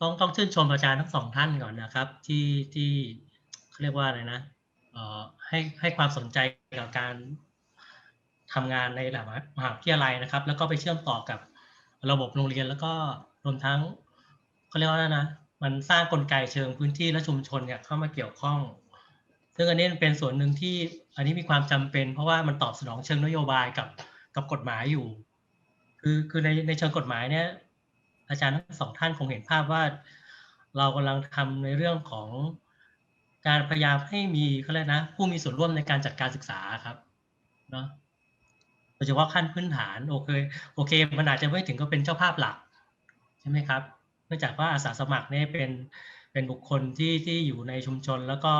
ต้องต้องชื่นชมอาจารย์ทั้งสองท่านก่อนนะครับ ที่ที่เขาเรียกว่าอะไรนะเอ่อให้ให้ความสนใจกับการทำงานในระดับมหาวิทยาลัยนะครับ แล้วก็ไปเชื่อมต่อกับระบบโรงเรียนแล้วก็รวมทั้งเขาเรียกว่าอะไรนะ มันสร้างกลไกเชิงพื้นที่และชุมชนเนี่ยเข้ามาเกี่ยวข้อง ซึ่งอันนี้เป็นส่วนหนึ่งที่อันนี้มีความจำเป็น เพราะว่ามันตอบสนองเชิงนโยบายกับกับกฎหมายอยู่ คือคือในในเชิงกฎหมายเนี่ย อาจารย์ทั้งสองท่านคงเห็นภาพว่า เรากำลังทำในเรื่องของการพยายามให้มีเขาเรียกนะ ผู้มีส่วนร่วมในการจัดการศึกษาครับเนาะโดยเฉพาะขั้นพื้นฐานโอเคโอเคมันอาจจะไม่ถึงก็เป็นเจ้าภาพหลัก ใช่ไหมครับ เนื่องจากว่าอาสาสมัครเนี่ยเป็นเป็นบุคคลที่ที่อยู่ในชุมชนแล้วก็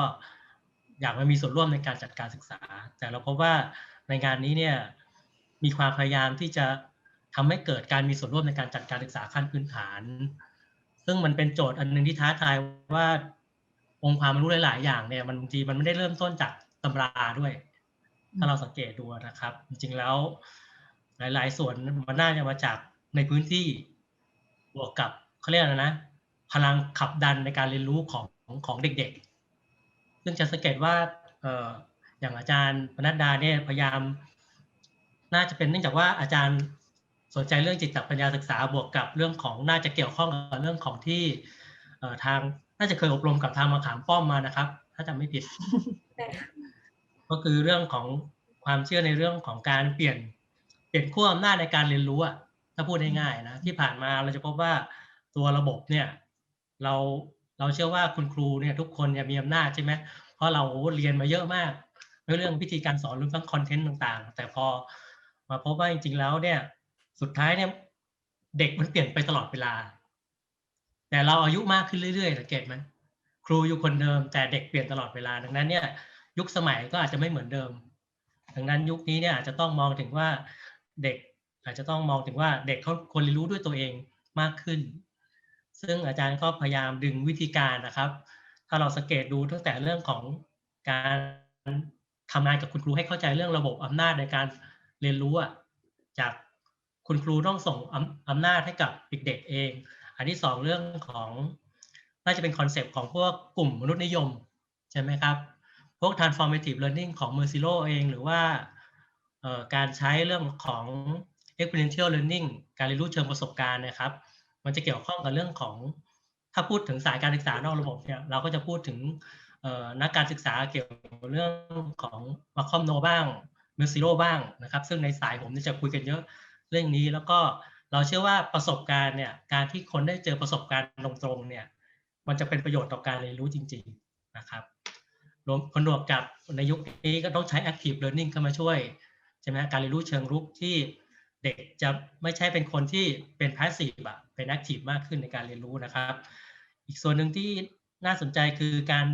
อยากมามีส่วนร่วมในการจัดการศึกษา แต่เราพบว่าในงานนี้เนี่ยมีความพยายามที่จะ ทำให้เกิดการมีส่วนร่วมในการจัดการศึกษาขั้นพื้นฐาน ซึ่งมันเป็นโจทย์อันหนึ่งที่ท้าทายว่าองค์ความรู้หลาย ๆ อย่างเนี่ยมันบางทีมันไม่ได้เริ่มต้นจากตำราด้วย ถ้าเราสังเกตดูนะครับ จริงแล้วหลาย ๆ ส่วนมันน่าจะมาจากในพื้นที่บวกกับเขาเรียกอะไรนะ พลังขับดันในการเรียนรู้ของของเด็ก ๆ ซึ่งจะสังเกตว่าเอ่ออย่างอาจารย์ปนัดดาเนี่ยพยายาม น่าจะเป็นเนื่องจากว่าอาจารย์ สนใจเรื่องจิตปัญญาศึกษาบวกกับเรื่องของน่าจะเกี่ยวข้องกับเรื่องของที่เอ่อทางน่าจะเคยอบรมกับทางมะขามป้อมมานะครับ ถ้าจำไม่ผิด ก็คือเรื่องของความเชื่อในเรื่องของการเปลี่ยนเปลี่ยนขั้วอำนาจในการเรียนรู้อะถ้าพูดง่ายๆนะที่ผ่านมาเราจะพบว่าตัวระบบเนี่ย เราเราเชื่อว่าคุณครูเนี่ยทุกคนเนี่ยมีอำนาจใช่ไหมเพราะเราเรียนมาเยอะมากในเรื่องวิธีการสอนรวมทั้งคอนเทนต์ต่างๆ แต่พอมาพบว่าจริงๆแล้วเนี่ย สุดท้ายเนี่ยเด็กมันเปลี่ยนไปตลอดเวลา แต่เราอายุมากขึ้นเรื่อยๆสังเกตไหมครูอยู่คนเดิม แต่เด็กเปลี่ยนตลอดเวลา ดังนั้นเนี่ย ยุคสมัยก็อาจจะไม่เหมือนเดิม ดังนั้นยุคนี้เนี่ยอาจจะต้องมองถึงว่าเด็กอาจจะต้องมองถึงว่าเด็กเขาควรเรียนรู้ด้วยตัวเองมากขึ้น ซึ่งอาจารย์ก็พยายามดึงวิธีการนะครับ ถ้าเราสังเกตดูตั้งแต่เรื่องของการทำงานกับคุณครูให้เข้าใจเรื่องระบบอำนาจในการเรียนรู้อะจาก คุณครูต้องส่งอำนาจให้กับเด็กๆเอง อันที่สองเรื่องของน่าจะเป็นคอนเซปต์ของพวกกลุ่มมนุษยนิยม ใช่ไหมครับ พวก transformative learning ของ m e r c i l o เอง หรือว่าการใช้เรื่องของ experiential learning การเรียนรู้เชิงประสบการณ์นะครับ มันจะเกี่ยวข้องกับเรื่องของ ถ้าพูดถึงสายการศึกษานอกระบบเนี่ยเราก็จะพูดถึงนักการศึกษาเกี่ยวกับเรื่องของมาคอมโนบ้าง Mercillo บ้างนะครับ ซึ่งในสายผมจะคุยกันเยอะ เรื่องนี้แล้วก็เราเชื่อว่าประสบการณ์เนี่ยการที่คนได้เจอประสบการณ์ตรงๆเนี่ยมันจะเป็นประโยชน์ต่อการเรียนรู้จริง ๆนะครับรวมผนวกกับในยุคนี้ก็ต้องใช้ active learning เข้ามาช่วยใช่ไหมการเรียนรู้เชิงรุกที่เด็กจะไม่ใช่เป็นคนที่เป็น passive อะเป็น active มากขึ้นในการเรียนรู้นะครับ อีกส่วนหนึ่งที่น่าสนใจคือการ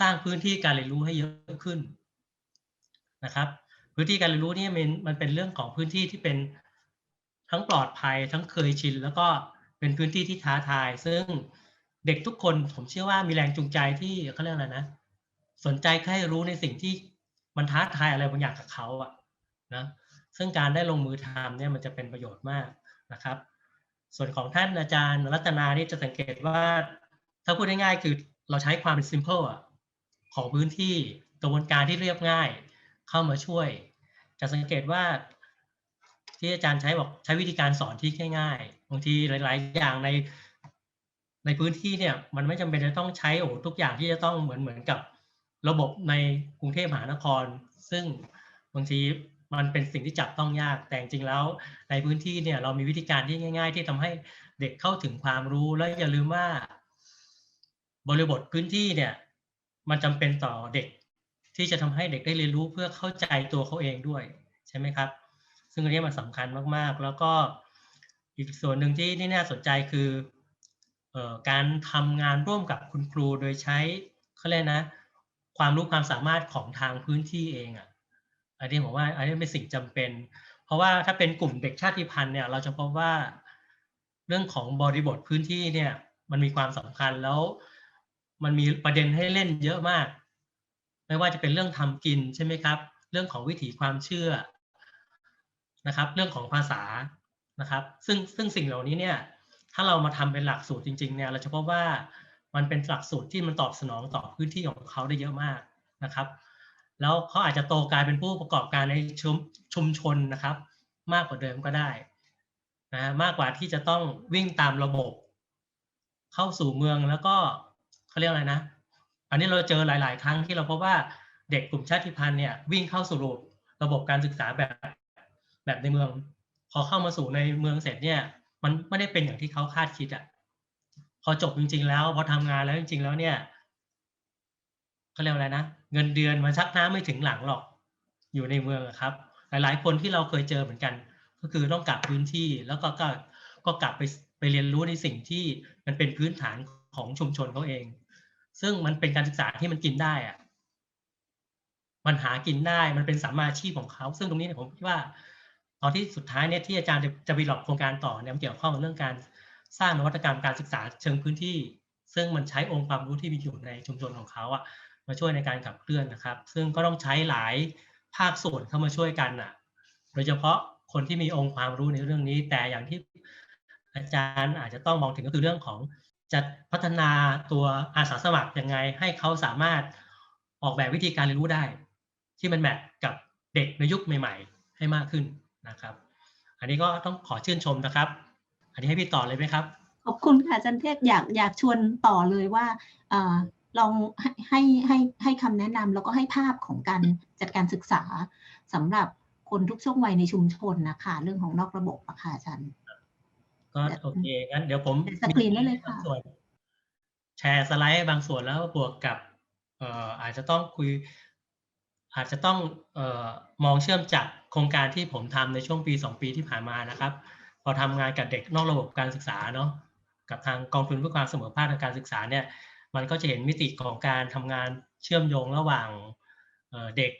สร้างพื้นที่การเรียนรู้ให้เยอะขึ้นนะครับ พื้นที่การเรียนรู้นี่มันมันเป็นเรื่องของพื้นที่ที่เป็น ทั้งปลอดภัยทั้งเคยชิน แล้วก็เป็นพื้นที่ที่ท้าทาย ซึ่งเด็กทุกคนผมเชื่อว่ามีแรงจูงใจที่เขาเรียกอะไรนะ สนใจแค่รู้ในสิ่งที่มันท้าทายอะไรบางอย่างกับเขาอะนะซึ่งการได้ลงมือทำเนี่ยมันจะเป็นประโยชน์มากนะครับ ส่วนของท่านอาจารย์รัตนานี่จะสังเกตว่า ถ้าพูดง่ายๆคือเราใช้ความเป็น simple อะของพื้นที่กระบวนการที่เรียบง่าย เข้ามาช่วย จะสังเกตว่า ที่อาจารย์ใช้บอกใช้วิธีการสอนที่ง่ายๆบางทีหลาย ๆ อย่างใน ในพื้นที่เนี่ย มันไม่จำเป็นจะต้องใช้โอ้ทุกอย่างที่จะต้องเหมือนเหมือนกับระบบในกรุงเทพมหานคร ซึ่งบางทีมันเป็นสิ่งที่จับต้องยาก แต่จริงแล้วในพื้นที่เนี่ยเรามีวิธีการที่ง่าย ๆ ที่ทำให้เด็กเข้าถึงความรู้และอย่าลืมว่า บริบทพื้นที่เนี่ย มันจำเป็นต่อเด็กที่จะทำให้เด็กได้เรียนรู้เพื่อเข้าใจตัวเขาเองด้วย ใช่ไหมครับ ซึ่งอันนี้มันสำคัญมากๆ แล้วก็อีกส่วนหนึ่งที่ที่น่าสนใจคือการทำงานร่วมกับคุณครูโดยใช้เขาเรียกนะ ความรู้ความสามารถของทางพื้นที่เองอะอันนี้ผมว่าอันนี้เป็นสิ่งจำเป็น เพราะว่าถ้าเป็นกลุ่มเด็กชาติพันธุ์เนี่ย เราจะพบว่าเรื่องของบริบทพื้นที่เนี่ย มันมีความสำคัญแล้ว มันมีประเด็นให้เล่นเยอะมาก ไม่ว่าจะเป็นเรื่องทำกินใช่ไหมครับ เรื่องของวิถีความเชื่อ นะครับ เรื่องของภาษานะครับ ซึ่งซึ่งสิ่งเหล่านี้เนี่ยถ้าเรามาทำเป็นหลักสูตรจริงๆเนี่ยเราจะพบว่ามันเป็นหลักสูตรที่มันตอบสนองต่อพื้นที่ของเขาได้เยอะมากนะครับ แล้วเขาอาจจะโตกลายเป็นผู้ประกอบการในชุมชุมชนนะครับ มากกว่าเดิมก็ได้นะมากกว่าที่จะต้องวิ่งตามระบบ เข้าสู่เมืองแล้วก็เขาเรียกอะไรนะ อันนี้เราเจอหลาย ๆ ครั้งที่เราพบว่าเด็กกลุ่มชาติพันธุ์เนี่ยวิ่งเข้าสู่ระบบการศึกษาแบบ แบบในเมือง พอเข้ามาสู่ในเมืองเสร็จเนี่ย มันไม่ได้เป็นอย่างที่เขาคาดคิดอะ่ะพอจบจริง ๆ แล้วพอทำงานแล้วจริง ๆ แล้วเนี่ยเขาเรียกอะไรนะเงินเดือนมันชักหน้ำไม่ถึงหลังหรอก อยู่ในเมืองครับ หลายๆ คนที่เราเคยเจอเหมือนกัน ก็คือต้องกลับพื้นที่แล้วก็ก็ก็กลับไปไปเรียนรู้ในสิ่งที่มันเป็นพื้นฐานของชุมชนเขาเอง ซึ่งมันเป็นการศึกษาที่มันกินได้อะมันหากินได้มันเป็นสัมมาอาชีพของเขา ซึ่งตรงนี้เนี่ยผมคิดว่า ตอนที่สุดท้ายเนี่ยที่อาจารย์จะจะไปหลอกโครงการต่อเนี่ยมันเกี่ยวข้องกับเรื่องการสร้างนวัตกรรมการศึกษาเชิงพื้นที่ ซึ่งมันใช้องค์ความรู้ที่มีอยู่ในชุมชนของเขาอะมาช่วยในการขับเคลื่อนนะครับ ซึ่งก็ต้องใช้หลายภาคส่วนเข้ามาช่วยกันอะโดยเฉพาะคนที่มีองค์ความรู้ในเรื่องนี้ แต่อย่างที่อาจารย์อาจจะต้องมองถึงก็คือเรื่องของจะพัฒนาตัวอาสาสมัครยังไง ให้เขาสามารถออกแบบวิธีการเรียนรู้ได้ ที่มันแมทกับเด็กในยุคใหม่ ๆ ให้มากขึ้น นะครับ อันนี้ก็ต้องขอชื่นชมนะครับ อันนี้ให้พี่ต่อเลยไหมครับ ขอบคุณค่ะอาจันเทพอยากอยากชวนต่อเลยว่าอลองให้ให้ให้ให้คำแนะนำแล้วก็ให้ภาพของการจัดการศึกษาสำหรับคนทุกช่วงวัยในชุมชนนะคะเรื่องของนอกระบบอะค่ะอาจารย์ก็โอเคงั้นเดี๋ยวผมสกรีนได้เลยค่ะส่วนแชร์สไลด์บางส่วนแล้วบวกกับเอ่ออาจจะต้องคุย อาจจะต้องออมองเชื่อมจากโครงการที่ผมทำในช่วงปีสองปีที่ผ่านมานะครับ พอทำงานกับเด็กนอกระบบการศึกษาเนาะกับทางกองทุนเพื่อความเสมอภาคทางการศึกษาเนี่ยมันก็จะเห็นมิติของการทำงานเชื่อมโยงระหว่างเด็ก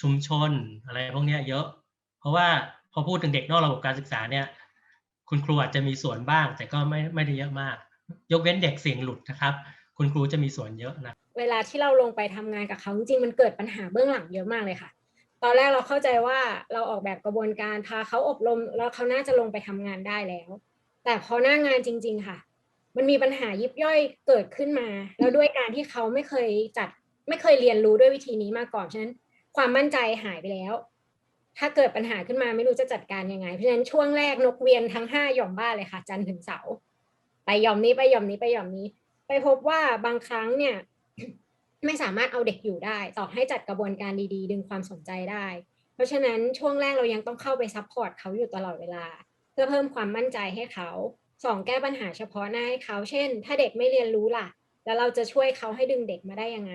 ชุมชนอะไรพวกนี้เยอะ เพราะว่าพอพูดถึงเด็กนอกระบบการศึกษาเนี่ยคุณครูอาจจะมีส่วนบ้าง แต่ก็ไม่ไม่ได้เยอะมาก ยกเว้นเด็กเสี่ยงหลุดนะครับ คุณครูจะมีส่วนเยอะนะ เวลาที่เราลงไปทำงานกับเขาจริงๆมันเกิดปัญหาเบื้องหลังเยอะมากเลยค่ะ ตอนแรกเราเข้าใจว่าเราออกแบบกระบวนการพาเขาอบรมแล้วเขาน่าจะลงไปทำงานได้แล้ว แต่พอหน้างานจริง ๆ ค่ะ มันมีปัญหายิบย่อยเกิดขึ้นมา แล้วด้วยการที่เขาไม่เคยจัดไม่เคยเรียนรู้ด้วยวิธีนี้มาก่อนฉะนั้นความมั่นใจหายไปแล้ว ถ้าเกิดปัญหาขึ้นมาไม่รู้จะจัดการยังไง เพราะฉะนั้นช่วงแรกนกเวียนทั้งห้าหย่อมบ้านเลยค่ะ จันถึงเสาไปหย่อมนี้ไปหย่อมนี้ไปหย่อมนี้ ไปพบว่าบางครั้งเนี่ย ไม่สามารถเอาเด็กอยู่ได้ ต่อให้จัดกระบวนการดีๆ ดึงความสนใจได้ เพราะฉะนั้นช่วงแรกเรายังต้องเข้าไปซัพพอร์ตเขาอยู่ตลอดเวลา เพื่อเพิ่มความมั่นใจให้เขาสองแก้ปัญหาเฉพาะหน้าให้เขา เช่น ถ้าเด็กไม่เรียนรู้ล่ะ แล้วเราจะช่วยเขาให้ดึงเด็กมาได้ยังไง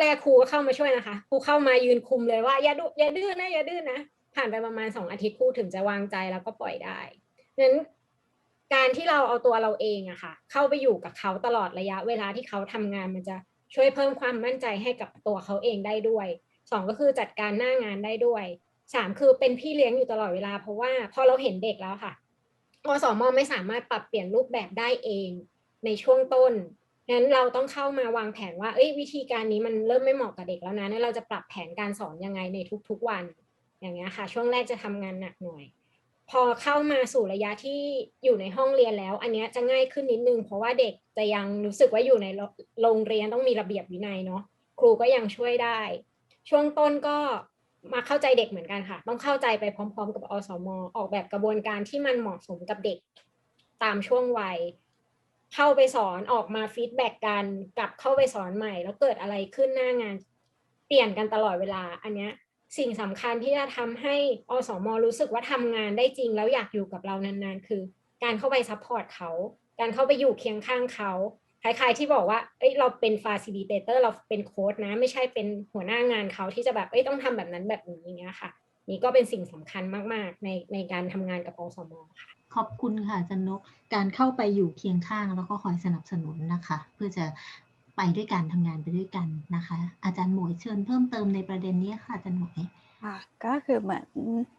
แรกๆครูก็เข้ามาช่วยนะคะ ครูเข้ามายืนคุมเลยว่าอย่าดุอย่าดื้อนะอย่าดื้อนะ ผ่านไปประมาณสองอาทิตย์ครูถึงจะวางใจแล้วก็ปล่อยได้นั้นการที่เราเอาตัวเราเองอะค่ะ เข้าไปอยู่กับเขาตลอดระยะเวลาที่เขาทำงานมันจะ ช่วยเพิ่มความมั่นใจให้กับตัวเขาเองได้ด้วยสองก็คือจัดการหน้างานได้ด้วยสามคือเป็นพี่เลี้ยงอยู่ตลอดเวลาเพราะว่าพอเราเห็นเด็กแล้วค่ะอสมไม่สามารถปรับเปลี่ยนรูปแบบได้เองในช่วงต้นงั้นเราต้องเข้ามาวางแผนว่าเอ้ยวิธีการนี้มันเริ่มไม่เหมาะกับเด็กแล้วนะนั่นเราจะปรับแผนการสอนยังไงในทุกๆวัน อย่างเงี้ยค่ะ ช่วงแรกจะทำงานหนักหน่อย พอเข้ามาสู่ระยะที่อยู่ในห้องเรียนแล้ว อันนี้จะง่ายขึ้นนิดนึง เพราะว่าเด็กจะยังรู้สึกว่าอยู่ในโรงเรียนต้องมีระเบียบวินัยเนาะครูก็ยังช่วยได้ ช่วงต้นก็มาเข้าใจเด็กเหมือนกันค่ะ ต้องเข้าใจไปพร้อม ๆ กับอสมออกแบบกระบวนการที่มันเหมาะสมกับเด็กตามช่วงวัย เข้าไปสอนออกมาฟีดแบ็กกันกลับเข้าไปสอนใหม่ แล้วเกิดอะไรขึ้นหน้างาน เปลี่ยนกันตลอดเวลา อันเนี้ย สิ่งสำคัญที่จะทำให้อสมรู้สึกว่าทำงานได้จริง แล้วอยากอยู่กับเรานานๆ คือ การเข้าไปซัพพอร์ตเขา การเข้าไปอยู่เคียงข้างเขาคล้ายๆที่บอกว่าเอ้ยเราเป็นฟาซิลิเตเตอร์เราเป็นโค้ดนะ ไม่ใช่เป็นหัวหน้างานเขาที่จะแบบเอ้ยต้องทำแบบนั้นแบบนี้อย่างเงี้ยค่ะ นี่ก็เป็นสิ่งสำคัญมากๆ ในในการทำงานกับอสมค่ะขอบคุณค่ะจันนก การเข้าไปอยู่เคียงข้างแล้วก็คอยสนับสนุนนะคะ เพื่อจะ ไปด้วยกันทำงานไปด้วยกันนะคะ อาจารย์หมวยเชิญเพิ่มเติมในประเด็นนี้ค่ะอาจารย์หมวยค่ะก็คือเหมือน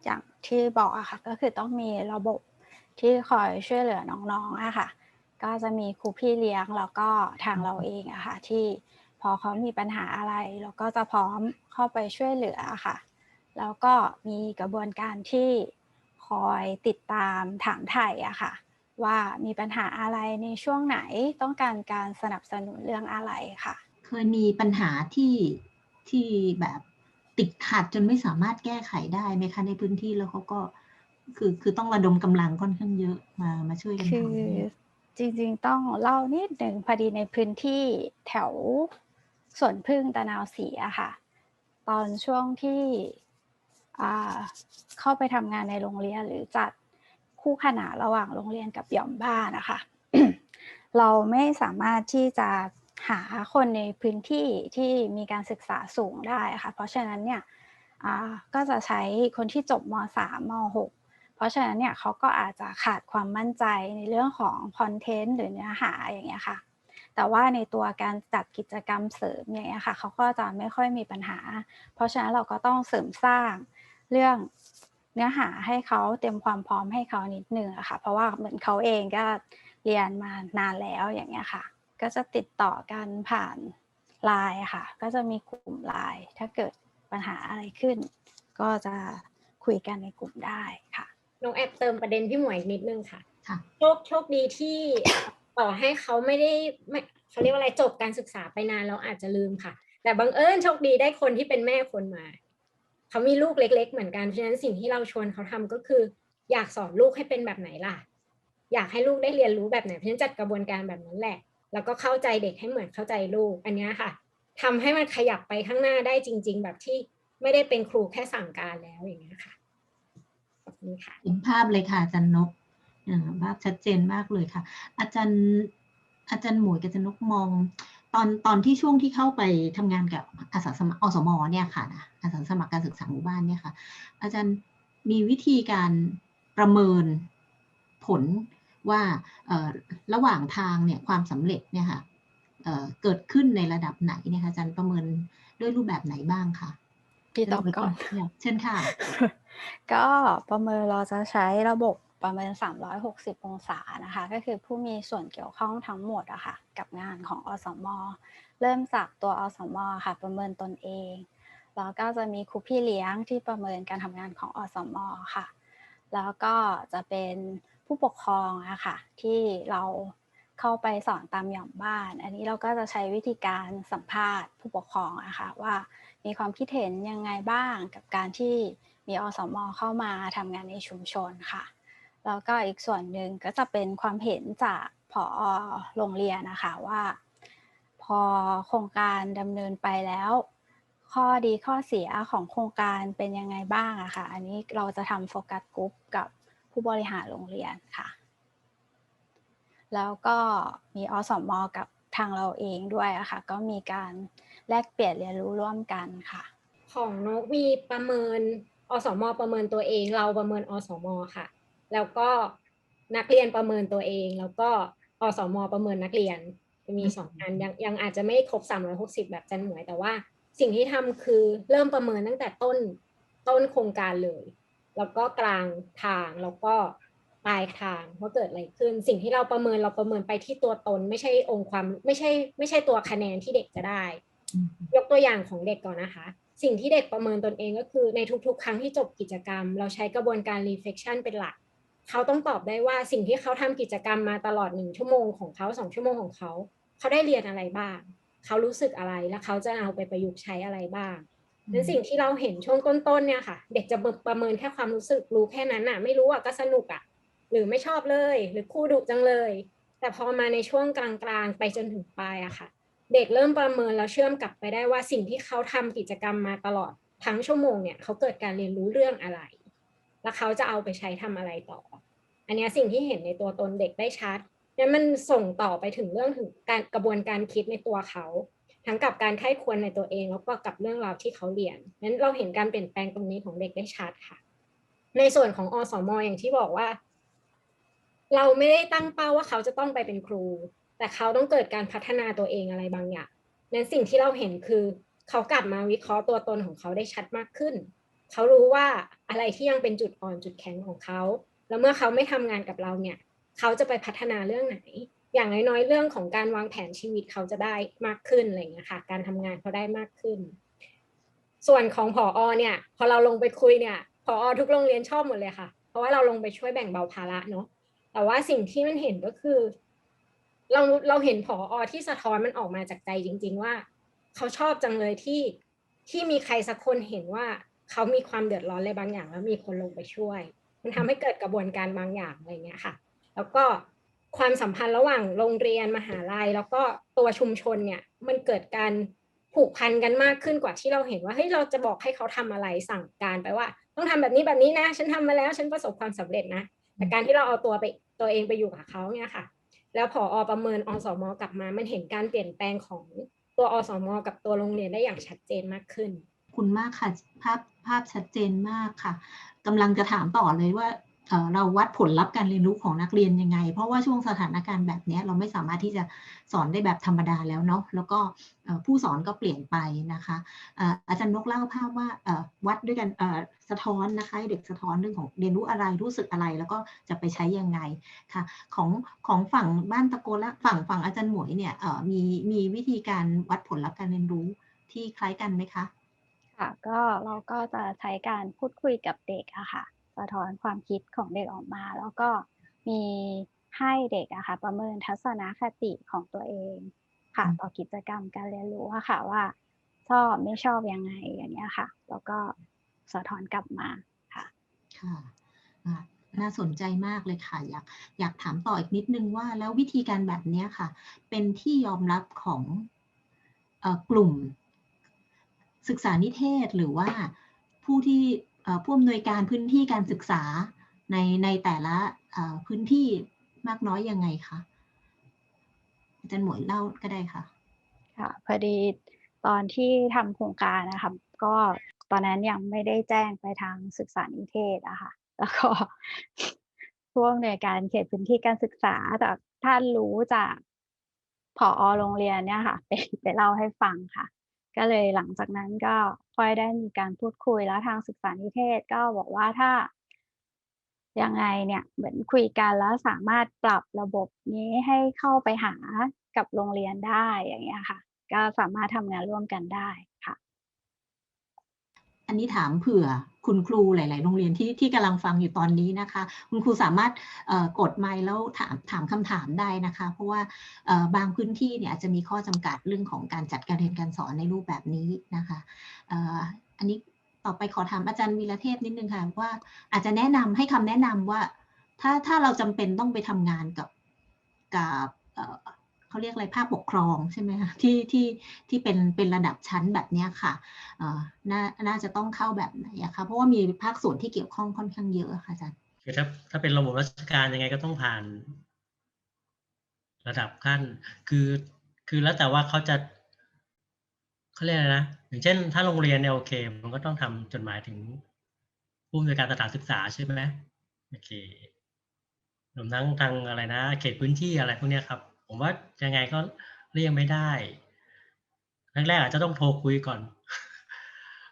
อย่างที่บอกอะค่ะก็คือต้องมีระบบที่คอยช่วยเหลือน้องๆอะค่ะ ก็จะมีครูพี่เลี้ยงแล้วก็ทางเราเองอะค่ะที่พอเขามีปัญหาอะไรเราก็จะพร้อมเข้าไปช่วยเหลือค่ะ แล้วก็มีกระบวนการที่คอยติดตามถามไถ่อะค่ะ ว่ามีปัญหาอะไรในช่วงไหนต้องการการสนับสนุนเรื่องอะไรค่ะ เคยมีปัญหาที่ที่แบบติดขัดจนไม่สามารถแก้ไขได้ไหมคะ ในพื้นที่แล้วเขาก็คือคือต้องระดมกำลังค่อนข้างเยอะมามาช่วยกันคือทำเนี่ยจริงๆต้องเล่านิดหนึ่งพอดีในพื้นที่แถวสวนพึ่งตะนาวศรีอะค่ะ ตอนช่วงที่อ่าเข้าไปทำงานในโรงเรียนหรือจัด คู่ขนานระหว่างโรงเรียนกับหย่อมบ้านนะคะเราไม่สามารถที่จะหาคนในพื้นที่ที่มีการศึกษาสูงได้ค่ะ เพราะฉะนั้นเนี่ยอ่าก็จะใช้คนที่จบม .3 ม .6 เพราะฉะนั้นเนี่ยเขาก็อาจจะขาดความมั่นใจในเรื่องของคอนเทนต์หรือเนื้อหาอย่างเงี้ยค่ะ แต่ว่าในตัวการจัดกิจกรรมเสริมอย่างเงี้ยค่ะเขาก็จะไม่ค่อยมีปัญหา เพราะฉะนั้นเราก็ต้องเสริมสร้างเรื่อง เนื้อหาให้เขาเตรียมความพร้อมให้เขานิดนึงอะค่ะ เพราะว่าเหมือนเขาเองก็เรียนมานานแล้วอย่างเงี้ยค่ะ ก็จะติดต่อกันผ่านไลน์ค่ะ ก็จะมีกลุ่มไลน์ถ้าเกิดปัญหาอะไรขึ้น ก็จะคุยกันในกลุ่มได้ค่ะน้องแอบเติมประเด็นพี่หมวยนิดนึงค่ะค่ะโชคโชคดีที่ต่อให้เขาไม่ได้ไม่เขาเรียกว่าอะไรจบการศึกษาไปนานแล้วอาจจะลืมค่ะ แต่บังเอิญโชคดีได้คนที่เป็นแม่คนมา เขามีลูกเล็ก ๆ เหมือนกัน เพราะฉะนั้นสิ่งที่เราชวนเขาทำก็คือ อยากสอนลูกให้เป็นแบบไหนล่ะ อยากให้ลูกได้เรียนรู้แบบไหน เพราะฉะนั้นจัดกระบวนการแบบนั้นแหละ แล้วก็เข้าใจเด็กให้เหมือนเข้าใจลูก อันนี้ค่ะทำให้มันขยับไปข้างหน้าได้จริง ๆ แบบที่ไม่ได้เป็นครูแค่สั่งการแล้วอย่างเงี้ค่ะขอบคุณค่ะเห็นภาพเลยค่ะอาจารย์นกภาพชัดเจนมากเลยค่ะ อาจารย์อาจารย์หมวยกับอาจารย์นกมอง ตอนตอนที่ช่วงที่เข้าไปทำงานกับอาสาสมัครอสมเนี่ยค่ะนะอาสาสมัครการศึกษาหมู่บ้านเนี่ยค่ะ อาจารย์มีวิธีการประเมินผลว่าเอ่อระหว่างทางเนี่ยความสำเร็จเนี่ยค่ะเอ่อเกิดขึ้นในระดับไหนเนี่ยคะอาจารย์ประเมินด้วยรูปแบบไหนบ้างคะพี่ตอบก่อนเชิญค่ะ ก็ประเมินเราจะใช้ระบบ ประเมิน360 องศานะคะ ก็คือผู้มีส่วนเกี่ยวข้องทั้งหมดอะค่ะกับงานของอสม เริ่มจากตัวอสมค่ะ ประเมินตนเอง แล้วก็จะมีครูพี่เลี้ยงที่ประเมินการทำงานของอสมค่ะ แล้วก็จะเป็นผู้ปกครองอะค่ะที่เราเข้าไปสอนตามหย่อมบ้าน อันนี้เราก็จะใช้วิธีการสัมภาษณ์ผู้ปกครองอะค่ะว่ามีความคิดเห็นยังไงบ้างกับการที่มีอสมเข้ามาทำงานในชุมชนค่ะ แล้วก็อีกส่วนหนึ่งก็จะเป็นความเห็นจากผอโรงเรียนนะคะว่า พอโครงการดำเนินไปแล้ว ข้อดีข้อเสียของโครงการเป็นยังไงบ้างอะค่ะ อันนี้เราจะทำโฟกัสกลุ่มกับผู้บริหารโรงเรียนค่ะ แล้วก็มีอสมกับทางเราเองด้วยอะค่ะ ก็มีการแลกเปลี่ยนเรียนรู้ร่วมกันค่ะ ของนกมีประเมินอสมประเมินตัวเอง เราประเมินอสมค่ะ แล้วก็นักเรียนประเมินตัวเอง แล้วก็อสมประเมินนักเรียนจะมีสองอันยังยังอาจจะไม่ครบ360แบบจันหมวย แต่ว่าสิ่งที่ทำคือเริ่มประเมินตั้งแต่ต้นต้นโครงการเลย แล้วก็กลางทางแล้วก็ปลายทางว่าเกิดอะไรขึ้น สิ่งที่เราประเมินเราประเมินไปที่ตัวตน ไม่ใช่องค์ความไม่ใช่ ไม่ใช่ตัวคะแนนที่เด็กจะได้ ยกตัวอย่างของเด็กก่อนนะคะ สิ่งที่เด็กประเมินตนเองก็คือในทุกๆ ครั้งที่จบกิจกรรม เราใช้กระบวนการ reflection เป็นหลัก เขาต้องตอบได้ว่าสิ่งที่เขาทำกิจกรรมมาตลอดหนึ่งชั่วโมงของเขาสองชั่วโมงของเขาเขาได้เรียนอะไรบ้าง เขารู้สึกอะไรแล้วเขาจะเอาไปประยุกต์ใช้อะไรบ้างนั้นสิ่งที่เราเห็นช่วงต้นๆเนี่ยค่ะ เด็กจะประเมินแค่ความรู้สึกรู้แค่นั้นน่ะ ไม่รู้อะก็สนุกอะหรือไม่ชอบเลย หรือครูดุจังเลย แต่พอมาในช่วงกลางๆ ไปจนถึงปลายอะค่ะ เด็กเริ่มประเมินแล้วเชื่อมกลับไปได้ว่าสิ่งที่เขาทำกิจกรรมมาตลอดทั้งชั่วโมงเนี่ยเขาเกิดการเรียนรู้เรื่องอะไร แล้วเขาจะเอาไปใช้ทำอะไรต่อ อันนี้สิ่งที่เห็นในตัวตนเด็กได้ชัดนี่ยมันส่งต่อไปถึงเรื่องถึงการกระบวนการคิดในตัวเขา ทั้งกับการไข้ควรในตัวเองแล้วก็กับเรื่องราวที่เขาเรียนนั้นเราเห็นการเปลี่ยนแปลงตรงนี้ของเด็กได้ชัดค่ะ ในส่วนของอสมอย่างที่บอกว่า เราไม่ได้ตั้งเป้าว่าเขาจะต้องไปเป็นครู แต่เขาต้องเกิดการพัฒนาตัวเองอะไรบางอย่างนั้นสิ่งที่เราเห็นคือ เขากลับมาวิเคราะห์ตัวตนของเขาได้ชัดมากขึ้น เขารู้ว่าอะไรที่ยังเป็นจุดอ่อนจุดแข็งของเขา แล้วเมื่อเขาไม่ทำงานกับเราเนี่ย เขาจะไปพัฒนาเรื่องไหน อย่างน้อยๆเรื่องของการวางแผนชีวิตเขาจะได้มากขึ้นอะไรอย่างเงี้ยค่ะ การทำงานเขาได้มากขึ้น ส่วนของผอเนี่ย พอเราลงไปคุยเนี่ยผอทุกโรงเรียนชอบหมดเลยค่ะ เพราะว่าเราลงไปช่วยแบ่งเบาภาระเนาะ แต่ว่าสิ่งที่มันเห็นก็คือ เราเราเห็นผออที่สะท้อนมันออกมาจากใจจริง ๆ ว่า เขาชอบจังเลยที่ที่มีใครสักคนเห็นว่า เขามีความเดือดร้อนอะไรบางอย่าง แล้วมีคนลงไปช่วย มันทำให้เกิดกระบวนการบางอย่างอะไรเงี้ยค่ะ แล้วก็ความสัมพันธ์ระหว่างโรงเรียนมหาลัย แล้วก็ตัวชุมชนเนี่ยมันเกิดการผูกพันกันมากขึ้นกว่าที่เราเห็นว่าเฮ้ยเราจะบอกให้เขาทำอะไรสั่งการไปว่า ต้องทำแบบนี้แบบนี้นะ ฉันทำมาแล้ว ฉันประสบความสำเร็จนะแต่การที่เราเอาตัวไปตัวเองไปอยู่กับเขาเนี่ยค่ะ แล้วพออประเมินอสมกลับมา มันเห็นการเปลี่ยนแปลงของตัวอสมกับตัวโรงเรียนได้อย่างชัดเจนมากขึ้น คุณมากค่ะภาพภาพชัดเจนมากค่ะกำลังจะถามต่อเลยว่าเราวัดผลลัพธ์การเรียนรู้ของนักเรียนยังไง เพราะว่าช่วงสถานการณ์แบบนี้เราไม่สามารถที่จะสอนได้แบบธรรมดาแล้วเนาะ แล้วก็ผู้สอนก็เปลี่ยนไปนะคะอาจารย์นกเล่าภาพว่าวัดด้วยกันสะท้อนนะคะเด็กสะท้อนเรื่องของเรียนรู้อะไรรู้สึกอะไรแล้วก็จะไปใช้ยังไงค่ะของของฝั่งบ้านตะโกและฝั่งฝั่งอาจารย์หมวยเนี่ยมีมีวิธีการวัดผลลัพธ์การเรียนรู้ที่คล้ายกันไหมคะ ค่ะ ก็เราก็จะใช้การพูดคุยกับเด็กอะค่ะ สะท้อนความคิดของเด็กออกมา แล้วก็มีให้เด็กอะค่ะ ประเมินทัศนคติของตัวเอง ค่ะอืมต่อกิจกรรมการเรียนรู้อะค่ะว่า ชอบไม่ชอบยังไงอย่างเงี้ยค่ะ แล้วก็สะท้อนกลับมาค่ะค่ะอะน่าสนใจมากเลยค่ะ อยากอยากถามต่ออีกนิดนึงว่าแล้ววิธีการแบบเนี้ยค่ะ เป็นที่ยอมรับของเอ่อกลุ่ม ศึกษานิเทศหรือว่าผู้ที่ผู้อำนวยการพื้นที่การศึกษาในในแต่ละพื้นที่มากน้อยยังไงคะอาจารย์หมวยเล่าก็ได้ค่ะ ค่ะพอดีตอนที่ทำโครงการนะคะก็ตอนนั้นยังไม่ได้แจ้งไปทางศึกษานิเทศอะค่ะ แล้วก็ผู้อำนวยการเขตพื้นที่การศึกษาแต่ท่านรู้จากผอโรงเรียนเนี่ยค่ะไปไปเล่าให้ฟังค่ะ ก็เลยหลังจากนั้นก็ค่อยได้มีการพูดคุยแล้วทางศึกษานิเทศก็บอกว่าถ้ายังไงเนี่ยเหมือนคุยกันแล้วสามารถปรับระบบนี้ให้เข้าไปหากับโรงเรียนได้อย่างเงี้ยค่ะ ก็สามารถทำงานร่วมกันได้ อันนี้ถามเผื่อคุณครูหลาย ๆ โรงเรียนที่ที่กำลังฟังอยู่ตอนนี้นะคะ คุณครูสามารถกดไมค์แล้วถามถามคำถามได้นะคะ เพราะว่าบางพื้นที่เนี่ยอาจจะมีข้อจำกัดเรื่องของการจัดการเรียนการสอนในรูปแบบนี้นะคะอ,อ,อันนี้ต่อไปขอถามอาจารย์วีระเทพนิดนึงค่ะว่าอาจจะแนะนำให้คำแนะนำว่า ถ้าถ้าเราจำเป็นต้องไปทำงานกับกับ เขาเรียกอะไรภาคปกครองใช่ไหมคะที่ที่ที่เป็นเป็นระดับชั้นแบบนี้ค่ะเอ่อน่าน่าจะต้องเข้าแบบไหนอะคะเพราะว่ามีภาคส่วนที่เกี่ยวข้องค่อนข้างเยอะค่ะอาจารย์คือถ้าถ้าเป็นระบบราชการยังไงก็ต้องผ่าน ระดับขั้น คือคือแล้วแต่ว่าเขาจะเขาเรียกอะไรนะอย่างเช่น ถ้าโรงเรียนเนี่ยโอเค มันก็ต้องทำจดหมายถึงผู้อำนวยการสถานศึกษาใช่ไหมโอเครวมทั้งทางอะไรนะ เขตพื้นที่อะไรพวกนี้ครับ ผมว่ายังไงก็เรียกไม่ได้แรกๆอาจจะต้องโทรคุยก่อน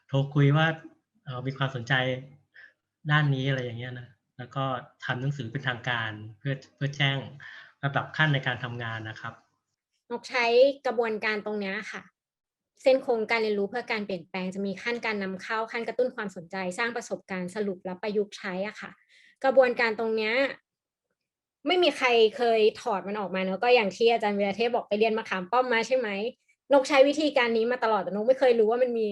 โทรคุยว่าเออมีความสนใจด้านนี้อะไรอย่างเงี้ยนะแล้วก็ทำหนังสือเป็นทางการเพื่อเพื่อแจ้งระดับขั้นในการทำงานนะครับนกใช้กระบวนการตรงนี้ค่ะ เส้นโครงการเรียนรู้เพื่อการเปลี่ยนแปลงจะมีขั้นการนำเข้าขั้นกระตุ้นความสนใจ สร้างประสบการณ์สรุปและประยุกต์ใช้อะค่ะ กระบวนการตรงเนี้ย ไม่มีใครเคยถอดมันออกมาเนอะก็อย่างที่อาจารย์วีรเทพบอกไปเรียนมาขามป้อมมาใช่ไหมนกใช้วิธีการนี้มาตลอดแต่นกไม่เคยรู้ว่ามันมี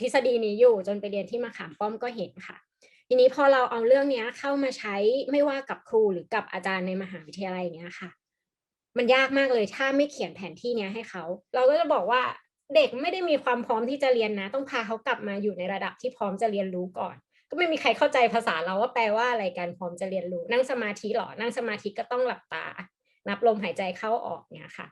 ทฤษฎีนี้อยู่จนไปเรียนที่มาขามป้อมก็เห็นค่ะ ทีนี้พอเราเอาเรื่องนี้เข้ามาใช้ไม่ว่ากับครูหรือกับอาจารย์ในมหาวิทยาลัยเนี้ยค่ะ มันยากมากเลยถ้าไม่เขียนแผนที่เนี้ยให้เขา เราก็จะบอกว่าเด็กไม่ได้มีความพร้อมที่จะเรียนนะ ต้องพาเขากลับมาอยู่ในระดับที่พร้อมจะเรียนรู้ก่อน ก็ไม่มีใครเข้าใจภาษาเราว่าแปลว่าอะไรกันพร้อมจะเรียนรู้นั่งสมาธิหรอ นั่งสมาธิก็ต้องหลับตา นับลมหายใจเข้าออกเนี่ยค่ะ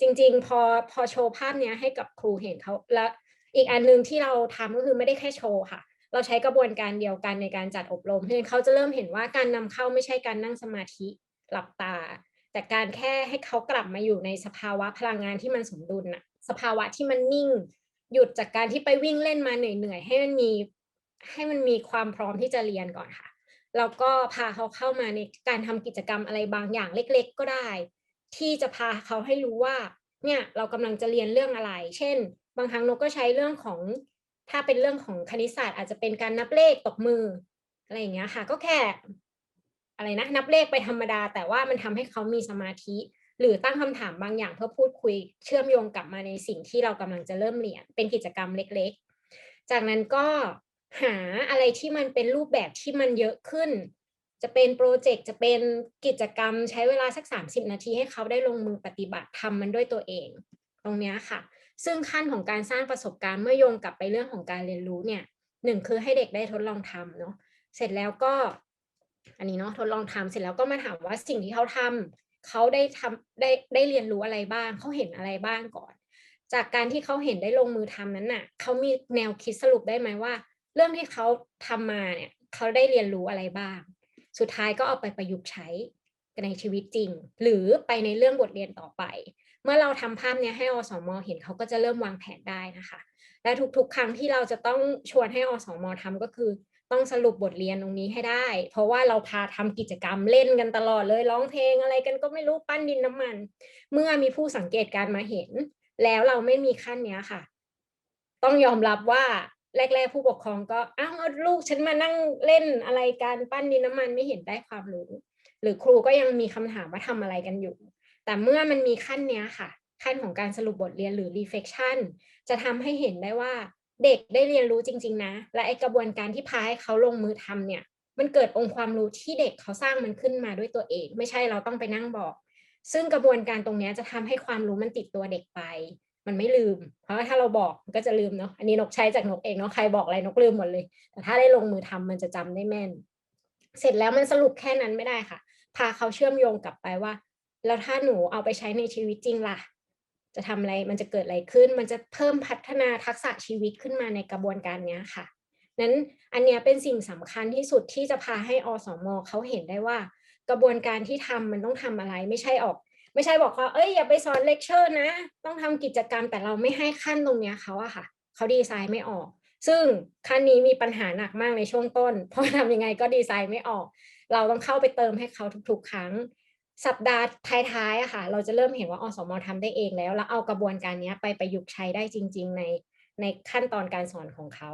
จริงๆ พอพอโชว์ภาพเนี้ยให้กับครูเห็นเขาแล้วอีกอันหนึ่งที่เราทำก็คือไม่ได้แค่โชว์ค่ะ เราใช้กระบวนการเดียวกันในการจัดอบรมเพราะฉะนั้เขาจะเริ่มเห็นว่าการนำเข้าไม่ใช่การนั่งสมาธิหลับตา แต่การแค่ให้เขากลับมาอยู่ในสภาวะพลังงานที่มันสมดุลน่ะสภาวะที่มันนิ่ง หยุดจากการที่ไปวิ่งเล่นมาเหนื่อยๆให้มันมี ให้มันมีความพร้อมที่จะเรียนก่อนค่ะ แล้วก็พาเขาเข้ามาในการทำกิจกรรมอะไรบางอย่างเล็ก ๆ ก็ได้ ที่จะพาเขาให้รู้ว่า เนี่ยเรากำลังจะเรียนเรื่องอะไร เช่น บางครั้งนกก็ใช้เรื่องของ ถ้าเป็นเรื่องของคณิตศาสตร์ อาจจะเป็นการนับเลขตบมืออะไรอย่างเงี้ยค่ะ ก็แค่ อะไรนะนับเลขไปธรรมดา แต่ว่ามันทำให้เขามีสมาธิ หรือตั้งคำถามบางอย่างเพื่อพูดคุยเชื่อมโยงกลับมาในสิ่งที่เรากำลังจะเริ่มเรียนเป็นกิจกรรมเล็ก ๆ จากนั้นก็ หาอะไรที่มันเป็นรูปแบบที่มันเยอะขึ้น จะเป็นโปรเจกต์จะเป็นกิจกรรมใช้เวลาสัก 30 นาทีให้เขาได้ลงมือปฏิบัติทำมันด้วยตัวเอง ตรงนี้ค่ะ ซึ่งขั้นของการสร้างประสบการณ์เมื่อโยงกลับไปเรื่องของการเรียนรู้เนี่ยหนึ่งคือให้เด็กได้ทดลองทำเนาะเสร็จแล้วก็ อันนี้เนาะทดลองทำเสร็จแล้วก็มาถามว่าสิ่งที่เขาทำเขาได้ทำได้ได้เรียนรู้อะไรบ้างเขาเห็นอะไรบ้างก่อน จากการที่เขาเห็นได้ลงมือทำนั้นน่ะเขามีแนวคิดสรุปได้ไหมว่า เรื่องที่เขาทำมาเนี่ยเขาได้เรียนรู้อะไรบ้าง สุดท้ายก็เอาไปประยุกต์ใช้ในชีวิตจริง หรือไปในเรื่องบทเรียนต่อไป เมื่อเราทำภาพเนี้ยให้อสมเห็นเขาก็จะเริ่มวางแผนได้นะคะ และทุกๆ ครั้งที่เราจะต้องชวนให้อสมทำก็คือต้องสรุปบทเรียนตรงนี้ให้ได้ เพราะว่าเราพาทำกิจกรรมเล่นกันตลอดเลยร้องเพลงอะไรกันก็ไม่รู้ปั้นดินน้ำมัน เมื่อมีผู้สังเกตการมาเห็น แล้วเราไม่มีขั้นเนี้ยค่ะ ต้องยอมรับว่า แรกๆผู้ปกครองก็อ้าวลูกฉันมานั่งเล่นอะไรการปั้นดินน้ำมันไม่เห็นได้ความรู้ หรือครูก็ยังมีคำถามว่าทำอะไรกันอยู่ แต่เมื่อมันมีขั้นเนี้ยค่ะ ขั้นของการสรุปบทเรียนหรือ reflection จะทำให้เห็นได้ว่าเด็กได้เรียนรู้จริง ๆ นะ และไอกระบวนการที่พาให้เขาลงมือทำเนี่ย มันเกิดองค์ความรู้ที่เด็กเขาสร้างมันขึ้นมาด้วยตัวเอง ไม่ใช่เราต้องไปนั่งบอก ซึ่งกระบวนการตรงเนี้ยจะทำให้ความรู้มันติดตัวเด็กไป มันไม่ลืม เพราะถ้าเราบอกมันก็จะลืมเนาะอันนี้นกใช้จากนกเองเนาะใครบอกอะไรนกลืมหมดเลย แต่ถ้าได้ลงมือทำมันจะจำได้แม่น เสร็จแล้วมันสรุปแค่นั้นไม่ได้ค่ะ พาเขาเชื่อมโยงกลับไปว่า แล้วถ้าหนูเอาไปใช้ในชีวิตจริงล่ะ จะทำอะไรมันจะเกิดอะไรขึ้น มันจะเพิ่มพัฒนาทักษะชีวิตขึ้นมาในกระบวนการนี้ค่ะนั้นอันเนี้ยเป็นสิ่งสำคัญที่สุดที่จะพาให้อสมเขาเห็นได้ว่า กระบวนการที่ทำมันต้องทำอะไร ไม่ใช่ออก ไม่ใช่บอกว่าเอ้ยอย่าไปสอนเลคเชอร์นะ ต้องทำกิจกรรมแต่เราไม่ให้ขั้นตรงเนี้ยเขาอะค่ะ เขาดีไซน์ไม่ออก ซึ่งขั้นนี้มีปัญหาหนักมากในช่วงต้น เพราะทำยังไงก็ดีไซน์ไม่ออก เราต้องเข้าไปเติมให้เขาทุกๆ ครั้ง สัปดาห์ท้ายๆอะค่ะ เราจะเริ่มเห็นว่าอสมทำได้เองแล้ว แล้วเอากระบวนการนี้ไปประยุกต์ใช้ได้จริง ๆ ในในขั้นตอนการสอนของเขา